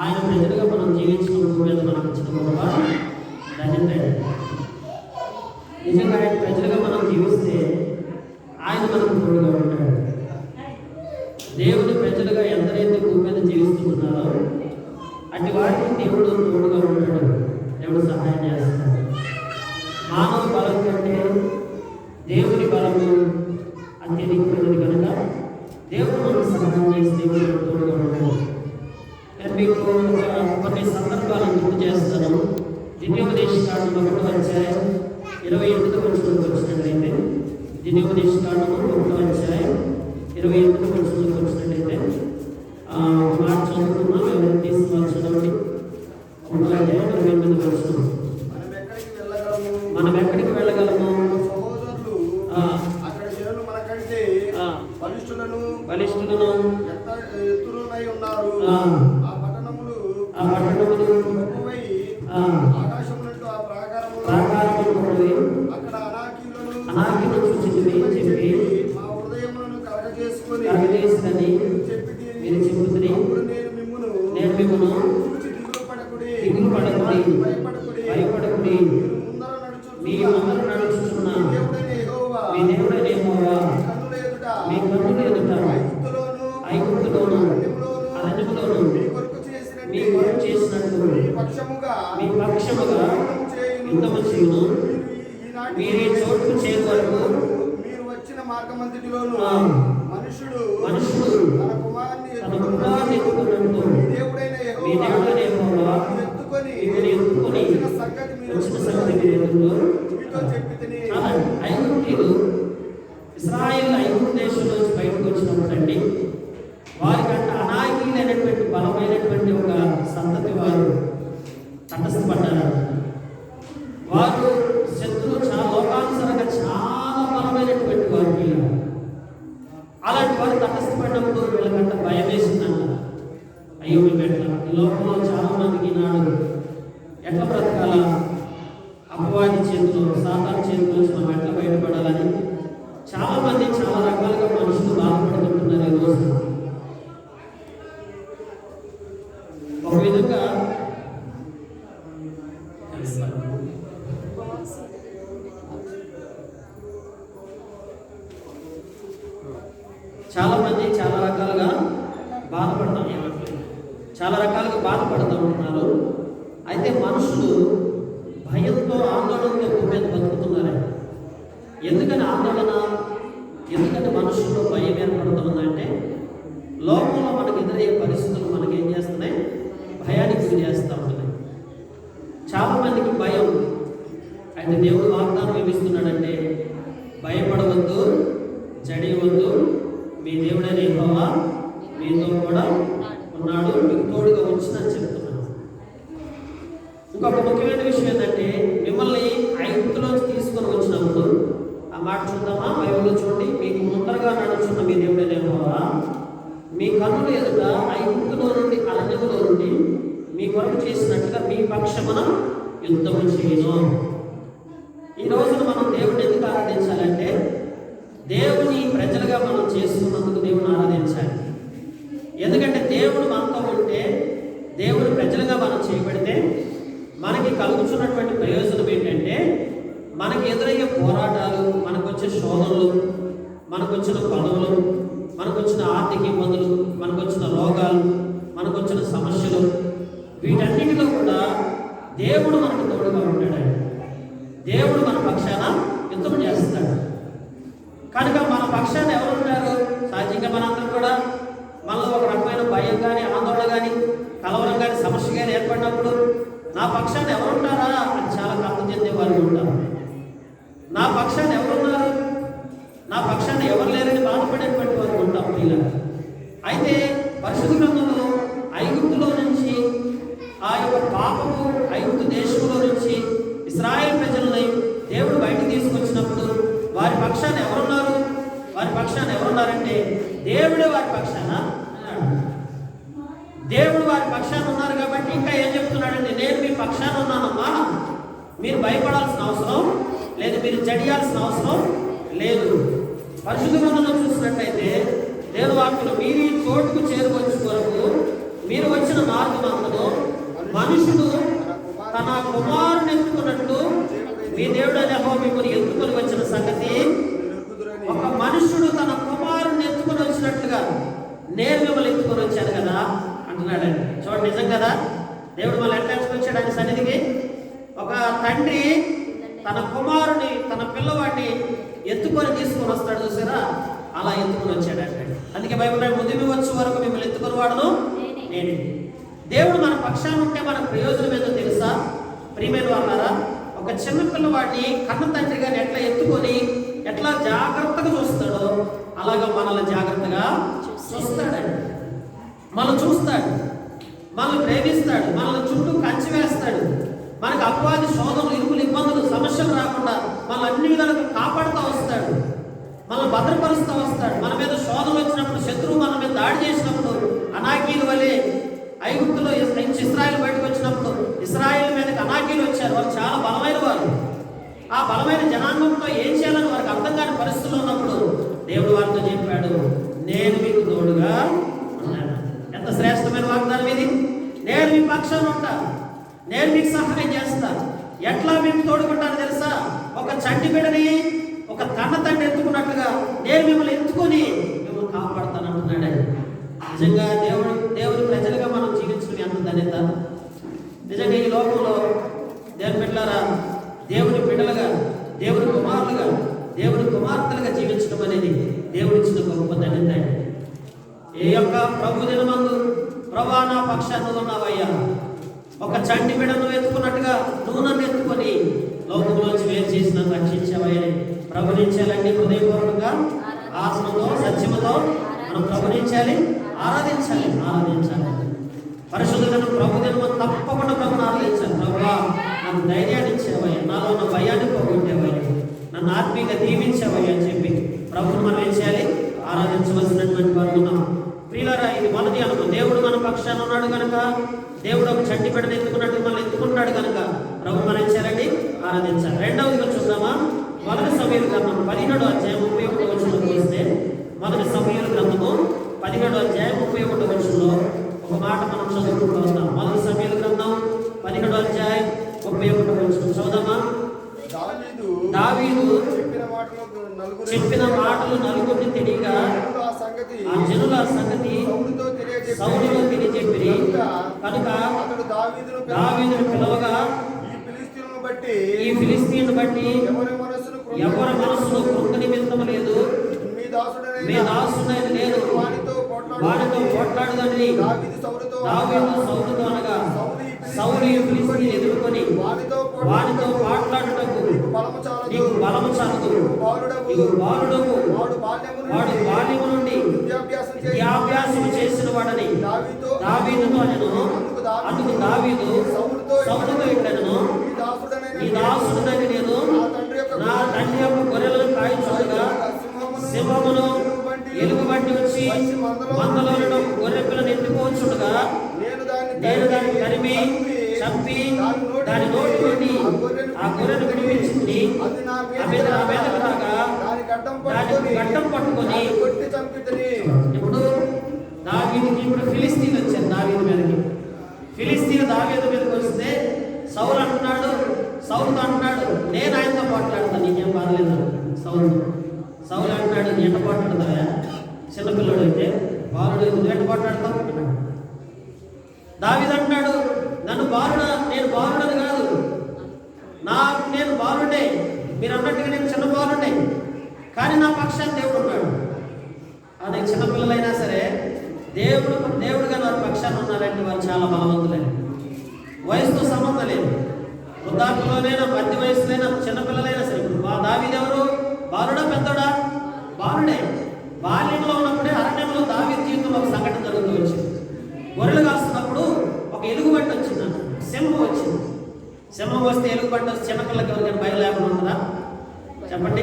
ఆయన ప్రజలుగా మనం జీవించిన భూమి మీద మనకు ధన్యత నిజంగా ఆయన ప్రజలుగా మనం జీవిస్తే ఆయన మనకు తోడుగా ఉంటాడు. దేవుని ప్రజలుగా ఎంతైతే భూమి మీద జీవిస్తున్నారో అటు వారికి దేవుడు తోడుగా ఉంటాడు. దేవుడు సహాయం చేస్తాడు. మానవ బలం కంటే దేవుని బలము అత్యధికమైనది కనుక దేవుడు మనకు సహాయం చేసి దేవుడు తోడుగా ఉంటాడు నేను మీకు కొన్ని సందర్భాలను గుర్తు చేస్తాను. దివ్యోపదేశ ఒకటో అధ్యాయం ఇరవై ఎనిమిది వచ్చినకు వచ్చినట్లయితే దివ్యోపదేశ కాండం ఒకటో అధ్యాయం ఇరవై ఎనిమిది వచ్చినకు వచ్చినట్లయితే ఆ, మాట చదువుకున్నాం ఎవరైనా తీసుకుని చదవండి ఒకటో అధ్యాయం ఇరవై ఎనిమిది వచ్చిన ముందర నడుచుచున్న మీ ముందర నడుచుచున్న మీ దేవుడైన యెహోవా. మీ కన్నుల ఎదుట ఐగుప్తులోను అరణ్యములోను మీ కొరకు చేసినట్టు మీ పక్షముగా యుద్ధము చేయును. మీరు ఈ- మీరు చోటుకు చేరు వరకు మీరు వచ్చిన మార్గమంతటిలోను ఆ. మనుషుడు మనుషుడు తన కుమారుని తన కుమారుని ఎత్తుకున్నట్టు మీ దేవుడైన మీ యెహోవా దేవుడైన యెహోవా మిమ్మల్ని ఎత్తుకొని మిమ్మల్ని ఎత్తుకొని వచ్చిన సంగతి మీరు వచ్చిన సంగతి మీరు ఎరుగుదురు. మీతో చెప్పి తిని చాలా ఐగుప్తీయులు ఇస్రాయేల్ ఐగుప్తు దేశం నుంచి బయటకు వచ్చినప్పుడు అండి వారికంటే అనాయకులైనటువంటి బలమైనటువంటి ఒక సంతతి వారు తటస్థపడ్డారు వారు శత్రువు చాలా లోకానుసరంగా చాలా బలమైనటువంటి వారు వీళ్ళు అలాంటి వారు తటస్థపడినప్పుడు వీళ్ళకంట భయం వేసిందంట అయ్యో మేము ఎట్లా ఈ లోకంలో చాలా మందికి ఈనాడు ఎట్లా బ్రతకాలా అపవాది చేతులు సాతాన్ చేతుల నుంచి మనం ఎట్లా బయటపడాలని చాలా మంది చాలా రకాలుగా మనుషులు బాధపడుతుంటున్నారు ఈ రోజు ఒక విధంగా చాలా మంది చాలా రకాలుగా బాధపడతాం ఏమట్లేదు చాలా రకాలుగా బాధపడుతూ ఉంటున్నారు. అయితే మనుషులు భయంతో ఆందోళనతో భూమి బతుకుతున్నారు బతుకుతున్నారే? ఎందుకని ఆందోళన? ఎందుకంటే మనుషుల్లో భయం ఏర్పడుతుందంటే లోకంలో మనకు ఎదురయ్యే పరిస్థితులు మనకి ఏం చేస్తున్నాయి? భయానికి గురి చేస్తూ ఉంటున్నాయి. చాలా మందికి భయం. అయితే దేవుడు వాగ్దానం ఏమిస్తున్నాడంటే భయపడవద్దు జడియవద్దు మీ దేవుడైన యెహోవా మీతో కూడా ఉన్నాడు మీకు తోడుగా ఉంచునని చెప్తున్నాను ఇంకొక ముఖ్యమైన విషయం ఏంటంటే మిమ్మల్ని ఐగుప్తులోంచి తీసుకొని వచ్చినప్పుడు ఆ మాట చూద్దామా బైబిల్లో చూడండి మీకు ముందరగా నడుచున్న మీ దేవుడైన యెహోవా మీ కన్నులు ఎదుట ఐగుప్తులో నుండి అరణ్యములో నుండి మీ కొరకు చేసినట్టుగా మీ పక్షమున యుద్ధము చేయను. ఈ రోజున మనం దేవుడిని ఎందుకు ఆరాధించాలంటే దేవుని ప్రజలుగా మనం చేసుకున్నందుకు దేవుని ఆరాధించాలి ఎందుకంటే దేవుడు మనతో ఉంటే దేవుని ప్రజలుగా మనం చేయబడితే మనకి కలుగుతున్నటువంటి ప్రయోజనం ఏంటంటే మనకి ఎదురయ్యే పోరాటాలు మనకు వచ్చే శోధనలు మనకు వచ్చిన పదవులు మనకు వచ్చిన ఆర్థిక ఇబ్బందులు మనకు వచ్చిన రోగాలు మనకు వచ్చిన సమస్యలు వీటన్నిటిలో కూడా దేవుడు మనకు తోడుగా ఉంటాడు. దేవుడు మన పక్షాన యుద్ధం చేస్తాడు. కనుక మన పక్షాన ఎవరు ఉంటారు? సహజంగా మనందరం కూడా మనలో ఒక రకమైన భయం కానీ ఆందోళన కానీ కలవరం కానీ సమస్య కానీ ఏర్పడినప్పుడు నా పక్షాన ఎవరుంటారా అని చాలా కలత చెందే వారు ఉంటారు. నా పక్షాన ఎవరున్నారు నా పక్షాన ఎవరు లేరని బాధపడేటువంటి వారు ఉంటాం పిల్లలు అయితే పరిశుద్ధ గ్రంథంలో పక్షాన ఎవరున్నారు? వారి పక్షాన ఎవరున్నారంటే దేవుడే వారి పక్షాన దేవుడు వారి పక్షాన ఉన్నారు కాబట్టి ఇంకా ఏం చెప్తున్నాడంటే నేను మీ పక్షాన ఉన్నానమ్మా. మీరు భయపడాల్సిన అవసరం లేదు మీరు జడియాల్సిన అవసరం లేదు. పరిశుద్ధ గ్రంథంలో చూసినట్టయితే దేవుడు వాక్యులు మీరు ఈ చోటుకు చేరువచ్చు కొరకు మీరు వచ్చిన మార్గమంతను మనుషుడు తన కుమారుని ఎత్తుకున్నట్టు మీ దేవుడు యెహోవా మిమ్మల్ని ఎత్తుకొని వచ్చిన సంగతి ఒక మనుషుడు తన కుమారుని ఎత్తుకొని వచ్చినట్లుగా నేను మిమ్మల్ని ఎత్తుకొని వచ్చాను కదా అంటున్నాడండి. చూడండి నిజం కదా? దేవుడు మళ్ళీ ఎట్లా వచ్చాడు ఆయన సన్నిధికి. ఒక తండ్రి తన కుమారుని తన పిల్లవాడిని ఎత్తుకొని తీసుకొని వస్తాడు చూసారా? అలా ఎత్తుకొని వచ్చాడంటే అందుకే బైబిల్ ముదిమి వచ్చే వరకు మిమ్మల్ని ఎత్తుకొని వాడను నేనే. దేవుడు మన పక్షాన ఉంటే మన ప్రయోజనం ఏదో తెలుసా? ప్రియమైన వాళ్ళారా ఒక చిన్న పిల్లవాడిని కన్న తండ్రి గారిని ఎట్లా ఎత్తుకొని ఎట్లా జాగ్రత్తగా చూస్తాడో అలాగా మనల్ని జాగ్రత్తగా చూస్తాడండి. మనం చూస్తాడు. మనల్ని ప్రేమిస్తాడు. మనల్ని చుట్టూ కంచి వేస్తాడు. మనకు అపవాది శోధనలు ఇరుకులు ఇబ్బందులు సమస్యలు రాకుండా మనల్ని అన్ని విధాలుగా కాపాడుతూ వస్తాడు. మనల్ని భద్రపరుస్తూ వస్తాడు. మన మీద శోధనలు వచ్చినప్పుడు శత్రువు మన మీద దాడి చేసినప్పుడు అనాకీలు వలె ఐగుప్తులో నుంచి ఇస్రాయిల్ బయటకు వచ్చినప్పుడు ఇస్రాయిల్ మీద కనాకీలు వచ్చారు. వారు చాలా బలమైన వారు. ఆ బలమైన జనాంగంతో ఏం చేయాలని వారికి అర్థం కాని పరిస్థితుల్లో ఉన్నప్పుడు దేవుడు వారితో చెప్పాడు నేను మీకు తోడుగా ఉన్నాను. ఎంత శ్రేష్టమైన వాగ్దానం ఇది. నేను మీ పక్షాన ఉంటా. నేను మీకు సహాయం చేస్తాను ఎట్లా మీకు తోడుకుంటాను తెలుసా? ఒక చంటి బిడ్డని ఒక కన్న తండ్రి ఎత్తుకున్నట్లుగా నేను మిమ్మల్ని ఎత్తుకొని మిమ్మల్ని కాపాడుతాను అంటున్నాడు నిజంగా దేవుడు దేవుడి ప్రజలుగా మనం జీవించడం ఎంత ధన్యత. నిజంగా ఈ లోకంలో దేవుని బిడ్డలారా దేవుని బిడ్డలుగా దేవుని కుమారులుగా దేవుని కుమార్తెలుగా జీవించడం అనేది దేవుడిచ్చిన గొప్ప ధన్యత ఏ యొక్క ప్రభు దినమందు ప్రభా నా పక్షాన్ని ఉన్నావయ్యా. ఒక చంటి బిడ్డను ఎత్తుకున్నట్టుగా నువ్వు నన్ను ఎత్తుకొని లోకంలోంచి వేరు చేసి నన్ను రక్షించావయ్యా. ప్రభునించాలండి హృదయపూర్వకంగా ఆసనతో సత్యముతో మనం ప్రభునించాలి ఆరాధించాలి ఆరాధించాలి. పరిశుద్ధులను ప్రభు తప్పకుండా ప్రభుని ఆరాధించాను ప్రభువా నాకు ధైర్యాన్ని ఇచ్చేవయ్యా నాలో ఉన్న భయాన్ని పోగొట్టేవయ్యా. నన్ను ఆత్మీయంగా దీవించేవయ్యా అని చెప్పి ప్రభుని మనం ఏం చేయాలి. ఆరాధించవలసినటువంటి వారు ఉన్నాం. ప్రియులరా ఇది మొదటి అనుకో దేవుడు మన పక్షాన ఉన్నాడు కనుక దేవుడు ఒక చట్టి బిడ్డను ఎత్తుకున్నట్టు మనల్ని ఎత్తుకుంటాడు కనుక ప్రభు మనం ఏం చేయాలండి. ఆరాధించాలి. రెండవది చూద్దామా? మొదటి సమీకరణం పదిహేడు అధ్యాయం ముప్పై ఒకటి వచ్చిన చూస్తే మొదటి సమయాల గ్రంథము పదిహేడు అధ్యాయం ముప్పై ఒకటి వచ్చంలో ఒక మాట మనం చదువుకుంటూ వస్తాం మొదటి సమయాల గ్రంథం పదిహేడు అధ్యాయం ముప్పై ఒకటి వచ్చిన చదువుదామా దావీదు దావీదు చెప్పిన మాటలు నలుగురు చెప్పిన మాటలు నలుగురిని తెలియగా జనులు ఆ సంగతి ఆ జనుల సంగతి సౌలుతో తెలియజెప్పి సౌలులో తెలియజెప్పిరి కనుక అతడు దావీదును పిలవ- దావీదును పిలవగా ఈ ఫిలిస్తీన్లను బట్టి ఈ ఫిలిస్తీన్ బట్టి ఎవరి మనస్సును కృంగ- ఎవరి మనసులో కృంగ నిమిత్తం లేదు మీ దాసుడనైన మీ దాసుడైన నేను వానితో పోట్లాడు వారితో పోట్లాడదని దావీదు సౌలుతో దావీదు సౌలుతో అనగా సౌలు ఈ ఫిలిస్తీన్ ఎదుర్కొని వానితో వారితో మాట్లాడుటకు నీకు బలము చాలదు. నీకు బలము వాడు బాల్యము నుండి విద్యాభ్యాసం చేసిన వాడని దావీదుతో నేను అందుకు దావీదు సముడుతో ఇట్లను ఈ దాసుడనైన దాసుడని నేను నా తండ్రి యొక్క గొర్రెలను కాయించుగా సింహమును ఎలుగు బట్టి వచ్చి మందలో గొర్రె పిల్లని ఎత్తుకోవచ్చుడుగా నేను దాన్ని నేను దాన్ని తరిమి చంపి దాని నోటి నుండి ఆ గొర్రెను విడిపించింది అది నా మీదకు రాగా పట్టుకొని గడ్డం పట్టుకొని కొట్టి చంపితని. ఇప్పుడు దావీదుకి ఇప్పుడు ఫిలిస్తీన్ వచ్చారు దావీదు మీదకి. ఫిలిస్తీన్ దావీదు మీదకి వస్తే సౌలు అంటున్నాడు సౌలుతో అంటున్నాడు నేను ఆయనతో పోట్లాడతాను నీకేం బాధలేదు? సౌలు. సౌలు అంటున్నాడు నీ ఎంట పోట్లాడతావా చిన్నపిల్లడు అయితే. బాలుడు నువ్వు ఎంట పోట్లాడతావు దావీదు అంటున్నాడు నన్ను బాలుడ నేను బాలుడని కాదు నాకు నేను బాలుడే మీరు అన్నట్టుగా నేను చిన్న బాలుడే కానీ నా పక్షాన్ని దేవుడు ఉన్నాడు. అదే చిన్నపిల్లలైనా సరే దేవుడు దేవుడుగా వారి పక్షాన్ని ఉన్నారంటే వారు చాలా బలవంతులే. వయసుతో సంబంధం లేదు. వృద్ధాపులోనైనా మధ్య వయసులైనా చిన్నపిల్లలైనా సరే ఇప్పుడు మా దావీదెవరు బాలుడా పెద్దోడా? బాలుడే. బాల్యంలో ఉన్నప్పుడే అరణ్యంలో దావి జీవితంలో ఒక సంఘటన జరుగుతూ వచ్చింది. గొర్రెలు కాస్తున్నప్పుడు ఒక ఎలుగుబంటి వచ్చింది అన్న. సింహం వచ్చింది. సింహం వస్తే ఎలుగుబంటి వస్తే చిన్నపిల్లకి ఎవరికైనా భయం లేకుండా ఉంటుందా? చెప్పండి.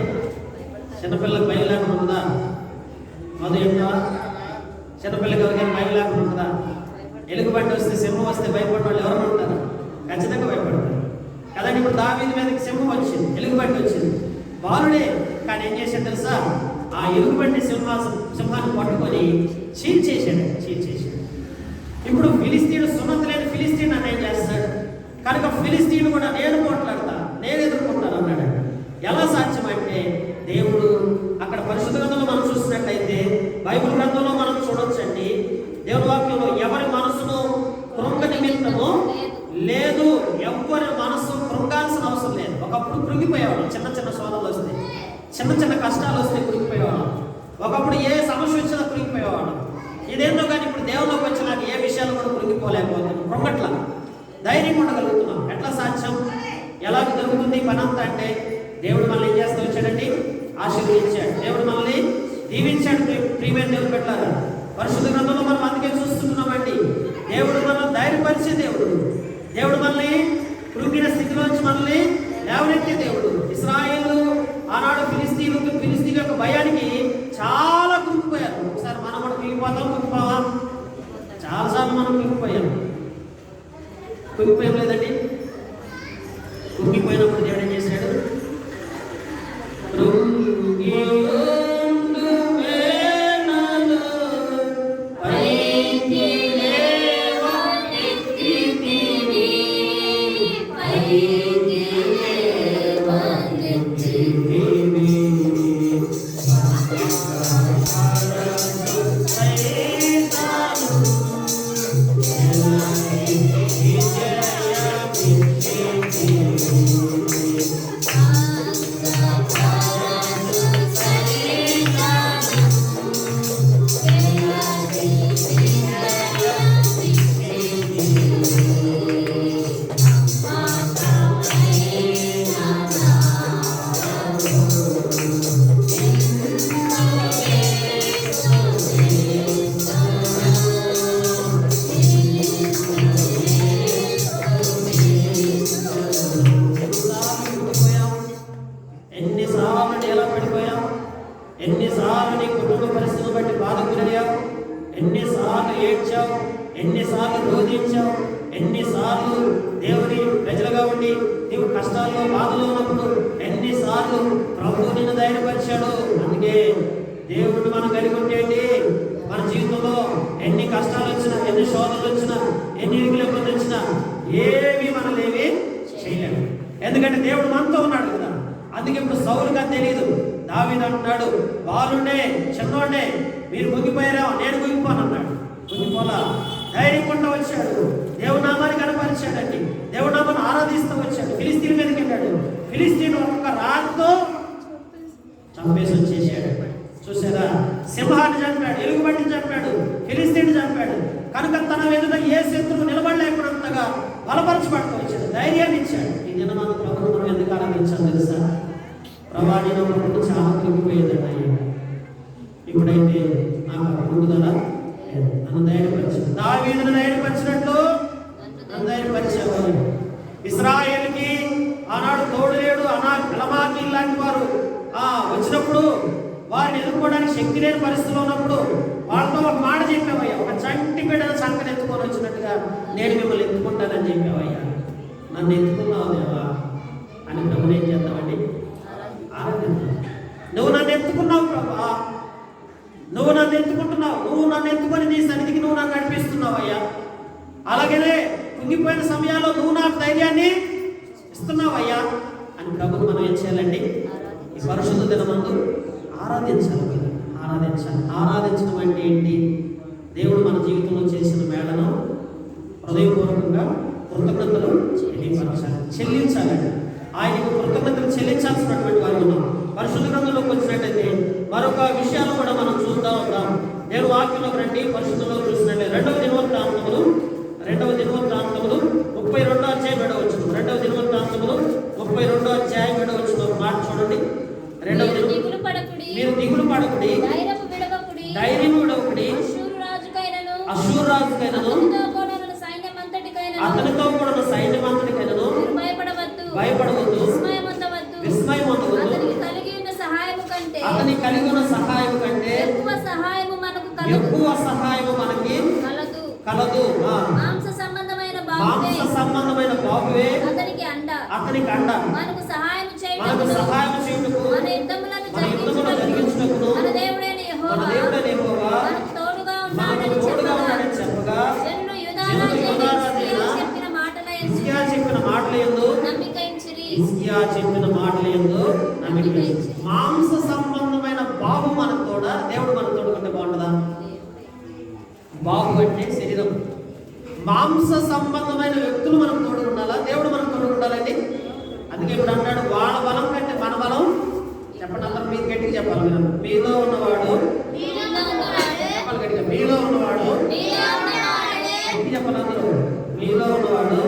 చిన్నపిల్లకి భయం లేకుండా ఉంటుందా మధు చెప్తావా చిన్నపిల్లకి ఎవరికైనా భయం లేకుండా ఉంటుందా ఎలుగుబంటి వస్తే సింహం వస్తే భయపడిన వాళ్ళు ఎవరు ఉంటారా? ఖచ్చితంగా భయపడతారు. కదండి ఇప్పుడు దావీది మీదకి సింహం వచ్చింది ఎలుగుబంటి వచ్చింది. బాలుడే కానీ ఏం చేశాడు తెలుసా? ఆ ఎలుగుబంటి సింహాసం సింహాన్ని పట్టుకొని చీల్చేశాడు చీల్చేశాడు ఇప్పుడు ఫిలిస్తీన్ సున్నత లేని ఫిలిస్తీన్ అని ఏం చేస్తాడు? కనుక ఫిలిస్తీన్ కూడా నేను పోట్లాడతా నేను ఎదుర్కొంటాను అన్నాడు. ఎలా సాధ్యం అంటే దేవుడు అక్కడ పరిశుద్ధ గ్రంథంలో మనం చూసినట్లయితే బైబిల్ గ్రంథంలో మనం చూడొచ్చండి దేవుని వాక్యంలో ఎవరి మనసును కృంగ నిమిత్తము లేదు ఎవ్వరి మనసు కృంగాల్సిన అవసరం లేదు ఒకప్పుడు కృంగిపోయేవాడు చిన్న చిన్న సోదరులు వస్తే చిన్న చిన్న కష్టాలు వస్తే కృంగిపోయేవాడు ఒకప్పుడు ఏ సమస్య వచ్చినా కృంగిపోయేవాడు ఇదేందో కానీ ఇప్పుడు దేవుళ్ళకి వచ్చినాక ఏ విషయాలు కూడా కృంగిపోలేకపోతున్నాం కృంగట్ల ధైర్యం ఉండగలుగుతున్నాం ఎట్లా సాధ్యం ఎలా అంటే దేవుడు మనల్ని ఏం చేస్తూ వచ్చాడండి? ఆశీర్వదించాడు. దేవుడు మనల్ని దీవించాడు. ప్రి- ప్రియమైన దేవుడు పెట్టారు పరిశుద్ధ గ్రంథంలో మనం అందుకే చూస్తున్నామండి. దేవుడు మనల్ని ధైర్యపరిచే దేవుడు. దేవుడు మనల్ని కృంగిన స్థితిలోంచి మనల్ని లేవనెత్తే దేవుడు. ఇస్రాయేల్ ఆనాడు ఫిలిస్తీన్ ఫిలిస్తీన్ యొక్క భయానికి చాలా కృంగిపోయారు ఒకసారి మనం కూడా కృంగిపోతాం కృంగిపోవా చాలాసార్లు మనం కృంగిపోయాం కృంగిపోయాం ఎన్నిసార్లు ఎలా పడిపోయాం ఎన్నిసార్లు నీ కుటుంబ పరిస్థితులు బట్టి బాధకు గురయ్యావు? ఎన్నిసార్లు ఏడ్చావు? ఎన్నిసార్లు రోధించావు? ఎన్నిసార్లు దేవుని ప్రజలుగా ఉండి నీవు కష్టాల్లో బాధలో ఉన్నప్పుడు ఎన్నిసార్లు ప్రభు నిన్ను ధైర్యపరిచాడు? అందుకే దేవుడు మనం కలిగి ఉండేది మన జీవితంలో ఎన్ని కష్టాలు వచ్చినా ఎన్ని శోధనలు వచ్చినా ఎన్ని ఇరుకులు వచ్చినా ఏవి మనలేమి చేయలేము ఎందుకంటే దేవుడు మనతో ఉన్నాడు కదా. అందుకే ఇప్పుడు సౌలుగా తెలియదు దావీదు అంటున్నాడు బాలుండే చిన్నోడే మీరు ముగిపోయారా? నేను ముగిపోను అన్నాడు ముగిపోలా ధైర్యకుండా వచ్చాడు. దేవునామాన్ని కనపరిచాడండి. దేవుడు ఆరాధిస్తూ వచ్చాడు. ఫిలిస్తీన్ మీదకి వెళ్ళాడు. ఫిలిస్తీన్ ఒక్క రాత్రితో చంపేసి వచ్చేసాడు. చూసారా? సింహాన్ని చంపాడు. ఎలుగుబంటిని చంపాడు ఫిలిస్తీన్ చంపాడు కనుక తన ఎదుట ఏ శత్రువు నిలబడలేకున్నంతగా బలపరచబడుతూ వచ్చాడు ధైర్యాన్ని ఇచ్చాడు ఈ దినమాన ప్రభుత్వం మనం ఎందుకు ఆరాధించాం తెలుసా ప్రభాని చాలా తగ్గిపోయేదండి అయ్యా ఇప్పుడైతే ఆమె ముందుదల లేదు. నన్ను ధైర్యపరిచాడు దావీదును ధైర్యపరిచినట్లు నన్ను ధైర్యపరిచేవారు ఇస్రాయేల్కి ఆనాడు తోడు లేడు అనా కలమాకి లాంటి వారు. ఆ వచ్చినప్పుడు వారిని ఎదుర్కోవడానికి శక్తి లేని పరిస్థితిలో ఉన్నప్పుడు వాళ్ళతో ఒక మాట చెప్పావయ్యా. ఒక చంటి బిడ్డను చక్కని ఎత్తుకొని వచ్చినట్టుగా నేను మిమ్మల్ని ఎత్తుకుంటానని చెప్పావయ్యా. నన్ను ఎత్తుకున్నావు దేవా అని ప్రభుని ఏం చేద్దామండి ఆరాధిద్దాం నువ్వు నన్ను ఎత్తుకున్నావు ప్రభా నువ్వు నన్ను ఎత్తుకుంటున్నావు నువ్వు నన్ను ఎత్తుకొని నీ సన్నిధికి నువ్వు నన్ను నడిపిస్తున్నావు అయ్యా అలాగనే కుంగిపోయిన సమయాల్లో నువ్వు నాకు ధైర్యాన్ని ఇస్తున్నావు అయ్యా అని ప్రభుని మనం ఏం చేయాలండి ఈ పరిశుద్ధ దినమందు ఆరాధించాలి కదా ఆరాధించాలి ఆరాధించడం అంటే ఏంటి దేవుడు మన జీవితంలో చేసిన మేళను హృదయపూర్వకంగా కృతజ్ఞతలు చెల్లించాలి చెల్లించాలండి ఆయనకు కృతజ్ఞతలు చెల్లించాల్సినటువంటి వారు ఉన్నాం పరిశుద్ధ గ్రంథంలోకి వచ్చినట్టయితే మరొక విషయాలు కూడా మనం చూస్తూ ఉంటాం. నేను వాక్యంలోకి రండి పరిస్థితుల్లో అతనికి అండ మనకు సహాయం చేయుటకు సహాయం చేయుటకు మన చెప్పిన మాటల యందు చెప్పిన మాటల యందు చెప్పిన మాటలు ఏందో మాంస సంబంధమైన బాబు మనకు తోడ దేవుడు మన తోడుకుంటే బాగుంటుందా బాబు అంటే శరీరం. మాంస సంబంధమైన వ్యక్తులు మనం ఇప్పుడు అంటాడు వాళ్ళ బలం కంటే మన బలం చెప్పండి అందరూ మీరు గట్టిగా చెప్పాలి మీరు మీలో ఉన్నవాడు మీలో ఉన్నవాడు, చెప్పాలి గట్టిగా మీలో ఉన్నవాడు మీలో ఉన్నవాడు, గట్టి చెప్పాలి అందరూ. మీలో ఉన్నవాడు,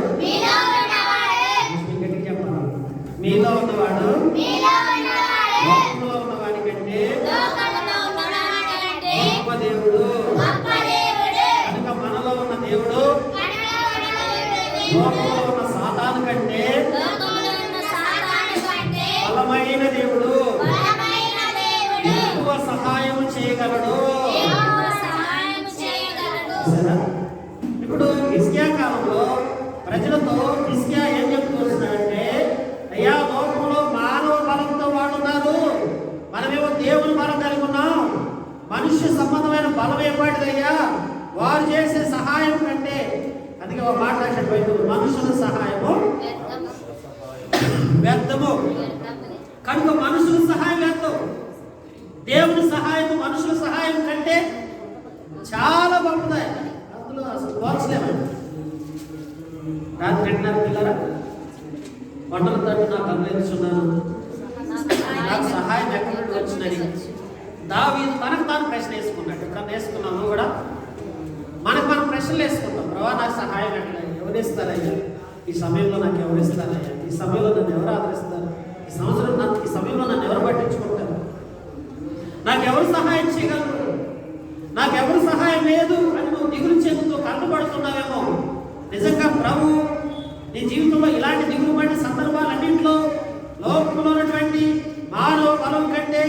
చేయగలడు? ఇప్పుడు ఇస్కియా కాలంలో ప్రజలతో ఇస్కియా ఏం చెప్తూ వస్తున్నాడంటే అయ్యా లోకంలో మానవ బలంతో వాడు ఉన్నారు. మనమేమో దేవుని బలం కలిగి ఉన్నాం. మనుష్య సంబంధమైన బలం ఏపాటిదయ్యా వారు చేసే సహాయం కంటే అందుకే ఒక మాట బైబిల్, మనుషుల సహాయము. వ్యర్థము. కనుక మనుషుల సహాయం వ్యర్థం. దేవుని సహాయం మనుషుల సహాయం కంటే చాలా బాగుంటాయి. అందులో అసలు పోల్చలేమండి రాత్రి రెండున్నర పిల్లరా? వంటల తట్టు నాకు అందించున్నాను. నాకు సహాయం ఎక్కడి నుండి వచ్చినది దావి తనకు తాను ప్రశ్న వేసుకున్నాడు. తను వేసుకున్నాము కూడా? మనకు మనం ప్రశ్నలు వేసుకుంటాం. ప్రభా నాకు సహాయం ఎక్కడ ఎవరిస్తారయ్యా ఈ సమయంలో నాకు ఎవరిస్తారయ్యా ఈ సమయంలో నన్ను ఎవరు ఆదరిస్తారు ఈ సంవత్సరం నన్ను ఈ సమయంలో నన్ను ఎవరు పట్టించుకుంటారు నాకు ఎవరు సహాయం చేయగలరు నాకు ఎవరు సహాయం లేదు అని నువ్వు దిగులు చెందుతూ కళ్ళపడుతున్నావేమో నిజంగా ప్రభు నీ జీవితంలో ఇలాంటి దిగులు పడిన సందర్భాలన్నింటిలో లోకంలో ఉన్నటువంటి మానవ బలం కంటే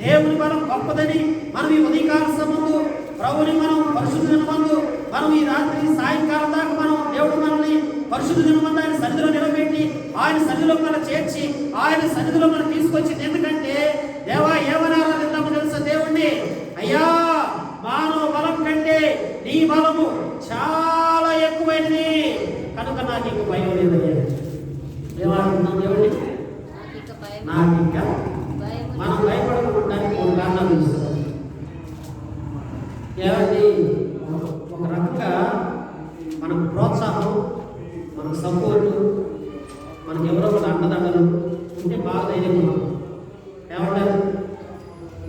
దేవుని బలం గొప్పదని మనం ఈ ఉదయకాల సంబంధు ప్రభుని మనం పరిశుద్ధ మందు మనం ఈ రాత్రి సాయంకాలం దాకా మనం దేవుడు మనల్ని పరిశుద్ధ దినమందు ఆయన సన్నిధిలో నిలబెట్టి ఆయన సన్నిధిలో మనం చేర్చి ఆయన సన్నిధిలో మనం తీసుకొచ్చింది ఎందుకంటే దేవా ఏమని ఆరాధిద్దామో తెలుసా దేవుణ్ణి అయ్యా మానవ బలం కంటే నీ బలము చాలా ఎక్కువైనది కనుక నాకు ఇంక భయం లేదయ్యా ఏమంటున్నాం దేవుణ్ణి నాకు ఇక భయం నాకు ఇంకా భయం మనం భయపడడానికి ఒక కారణాలు చూస్తాం ఏమండి ఒక రకంగా మనకు ప్రోత్సాహం మనకు సపోర్టు మనకి ఎవరో ఒక అండదండలు ఉంటే బాగా ధైర్యం ఉన్నాం ఏమంటారు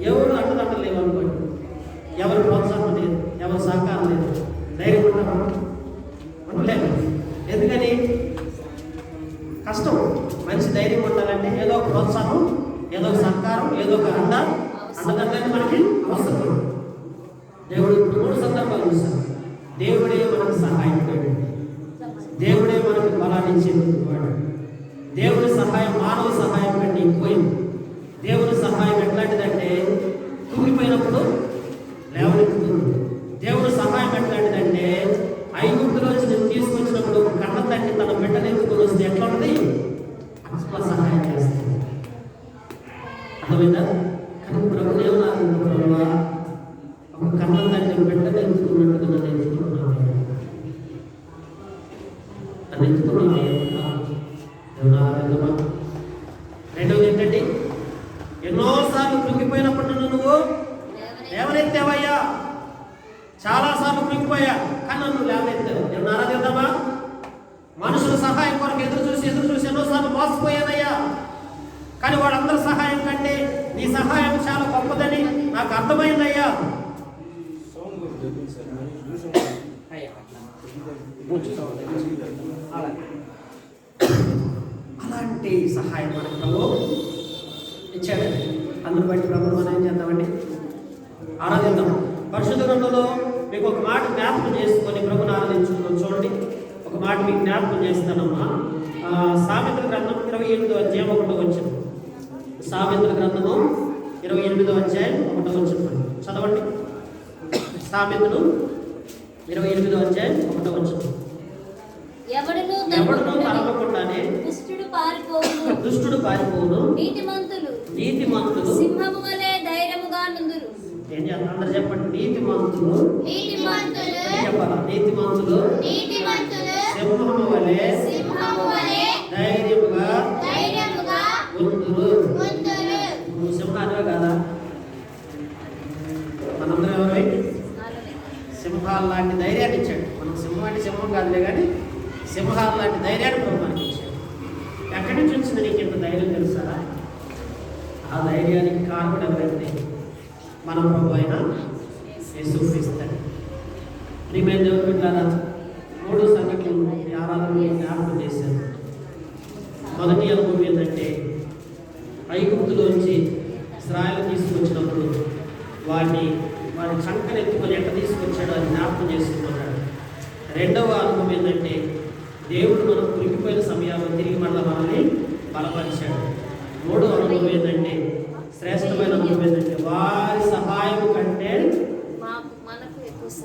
ఎవరు అండదండలు లేవు అనుకోండి ఎవరు ప్రోత్సాహం లేదు ఎవరు సహకారం లేదు ధైర్యం ఉంటామా ఉండలేము ఎందుకని కష్టం మంచి ధైర్యం ఉండాలంటే ఏదో ఒక ప్రోత్సాహం ఏదో ఒక సహకారం ఏదో ఒక అండ అండదండని మనకి అవసరం దేవుడు మూడు సందర్భాలు చూసాం దేవుడే మనకు సహాయకుడు దేవుడే మనకు బలాన్ని ఇచ్చేవాడు దేవుడి సహాయం మానవ సహాయం కంటే ఎక్కువైంది దేవుని సహాయం ఎట్లాంటిదంటే కూలిపోయినప్పుడు లేవనెత్తుతుంది దేవుడి సహాయం ఎట్లాంటిదంటే ఐగుప్తులో నుంచి నేను తీసుకొచ్చినప్పుడు కన్న తండ్రి తన బిడ్డను ఎత్తుకొని వస్తే ఎట్లా ఉంది అట్లా సహాయం చేస్తుంది అర్థమైందా కానీ ప్రభు ఏమన్నారు ప్రభు ఒక కన్న తండ్రి బిడ్డను ఎత్తుకున్నట్టుగా నన్ను ఎత్తుకున్నాను నన్ను ఎత్తుకున్నాను దేవుడా, ఆరాధన. రెండవది ఏంటంటే ఎన్నోసార్లు కృంగిపోయినప్పుడు నువ్వు లేవనెత్తావయ్యా? చాలా సార్లు కృంగిపోయా కానీ నన్ను లేవనెత్తావు నేను ఆరాధిద్దామా మనుషుల సహాయం కొరకు ఎదురు చూసి ఎదురు చూసి ఎన్నోసార్లు మోసపోయానయ్యా కానీ వాళ్ళందరి సహాయం కంటే నీ సహాయం చాలా గొప్పదని నాకు అర్థమైందయ్యా. అలాంటి సహాయం మనకు ప్రభు ఇచ్చాడు అందును బట్టి ప్రభు మనం ఏం చేద్దామండి ఆరాధిద్దాం పరిశుద్ధ గ్రంథంలో మీకు ఒక మాట జ్ఞాపకం చేసుకొని ప్రభుని ఆరాధించుకుందాం. చూడండి. ఒక మాట మీకు జ్ఞాపకం చేస్తానమ్మా. సామెతల గ్రంథం ఇరవై ఎనిమిదో అధ్యాయం ఒకటో వచ్చిన సామెతల గ్రంథము ఇరవై ఎనిమిదో అధ్యాయం ఒకటో వచ్చిన చదవండి. సామెతలు ఇరవై ఎనిమిదో అధ్యాయం ఒకటో వచ్చిన ఎవడును తలపకుండానే దుష్టుడు పారిపోవును. దుష్టుడు పారిపోవును. నీతిమంతులు నీతి మంతులు సింహము వలె ధైర్యముగా నుందురు. ఏం అందరు చెప్పండి? నీతి మంతులు నీతి చెప్పాలా? నీతి మంతులు నీతి మంతులు సింహము వలె సింహము వలె ధైర్యముగా ధైర్యముగా ముందురు నువ్వు సింహాలే కదా? మనందరం ఎవరు సింహాల లాంటి ధైర్యాన్ని ఇచ్చాడు. మనం సింహం అంటే సింహం కాదులే కానీ సింహాల లాంటి ధైర్యాన్ని ప్రభు మనకి ఇచ్చాడు ఎక్కడి నుంచి వచ్చింది నీకు ఇంత ధైర్యం తెలుసా? ఆ ధైర్యానికి కారణం ఎవరంటే మన ప్రభు అయిన యేసుక్రీస్తు. ప్రియమైన దేవుడు బిడ్డారా మూడు సంఘటనలు ఈ ఆరాధనలో జ్ఞాపకం చేశాను మొదటి అనుభవం ఏంటంటే ఐగుప్తులోంచి ఇస్రాయల్ తీసుకొచ్చినప్పుడు వాడిని వాడి చంకను ఎత్తుకొని ఎట్ట తీసుకొచ్చాడో అది జ్ఞాపకం చేసుకుంటున్నాడు రెండవ అనుభవం ఏంటంటే దేవుడు మనం కురిగిపోయిన సమయాల్లో తిరిగి మళ్ళీ మనల్ని బలపరిచాడు మూడో అనుభవం ఏంటంటే శ్రేష్టమైన అనుభవం ఏంటంటే వారి సహాయం కంటే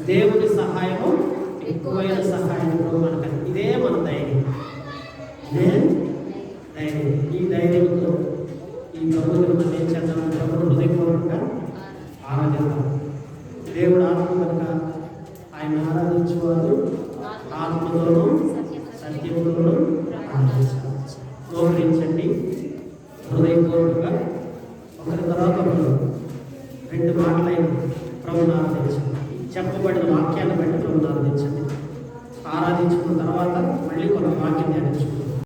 దేవుని సహాయము ఎక్కువైన సహాయం మనకు. ఇదే మన ధైర్యం. ఇదే ధైర్యం. ఈ ధైర్యంతో ఈ ప్రభుత్వం మనం ఏం చేద్దాం ప్రభు హృదయపూర్వకంగా ఆరాధిద్దాం. దేవుడు ఆత్మ కనుక ఆయన ఆరాధించేవారు ఆత్మతోనూ